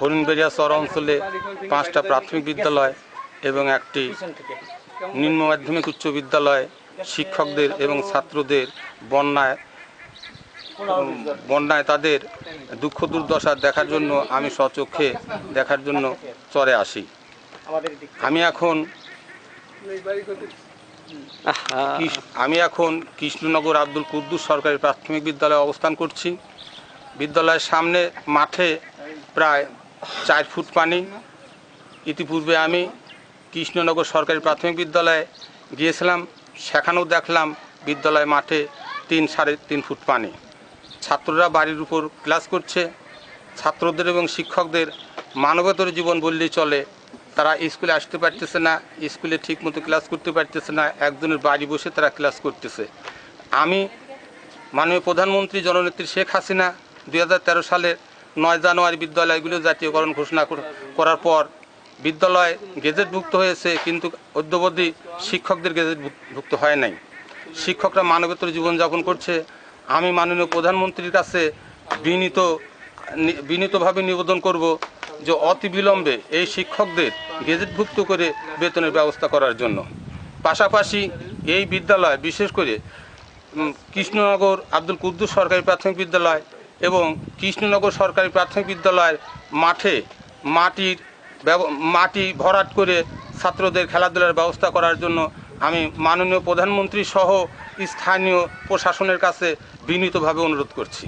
হরিণবেড়িয়া চর অঞ্চলে পাঁচটা প্রাথমিক বিদ্যালয় এবং একটি নিম্ন মাধ্যমিক উচ্চ বিদ্যালয় শিক্ষকদের এবং ছাত্রদের বন্যায় বন্যায় তাদের দুঃখ দুর্দশা দেখার জন্য আমি স্বচক্ষে দেখার জন্য চরে আসি। আমি এখন আমি এখন কৃষ্ণনগর আব্দুল কুদ্দুস সরকারি প্রাথমিক বিদ্যালয়ে অবস্থান করছি। বিদ্যালয়ের সামনে মাঠে প্রায় চার ফুট পানি। ইতিপূর্বে আমি কৃষ্ণনগর সরকারি প্রাথমিক বিদ্যালয়ে গিয়েছিলাম, সেখানেও দেখলাম বিদ্যালয় মাঠে তিন সাড়ে তিন ফুট পানি। ছাত্ররা বাড়ির উপর ক্লাস করছে। ছাত্রদের এবং শিক্ষকদের মানবতর জীবন বললেই চলে। তারা স্কুলে আসতে পারতেছে না, স্কুলে ঠিকমতো ক্লাস করতে পারতেছে না, একজনের বাড়ি বসে তারা ক্লাস করতেছে। আমি মাননীয় প্রধানমন্ত্রী জননেত্রী শেখ হাসিনা দু হাজার তেরো সালের নয় জানুয়ারি বিদ্যালয়গুলো জাতীয়করণ ঘোষণা করার পর বিদ্যালয় গেজেটভুক্ত হয়েছে, কিন্তু অদ্যবধি শিক্ষকদের গেজেটভুক্ত হয় নাই। শিক্ষকরা মানবেতর জীবনযাপন করছে। আমি মাননীয় প্রধানমন্ত্রীর কাছে বিনীত বিনীতভাবে নিবেদন করব যে অতি বিলম্বে এই শিক্ষকদের গেজেটভুক্ত করে বেতনের ব্যবস্থা করার জন্য। পাশাপাশি এই বিদ্যালয়, বিশেষ করে কৃষ্ণনগর আব্দুল কুদ্দুস সরকারি প্রাথমিক বিদ্যালয় এবং কৃষ্ণনগর সরকারি প্রাথমিক বিদ্যালয়ের মাঠে মাটির মাটি ভরাট করে ছাত্রদের খেলাধুলার ব্যবস্থা করার জন্য আমি মাননীয় প্রধানমন্ত্রী সহ স্থানীয় প্রশাসনের কাছে বিনীতভাবে অনুরোধ করছি।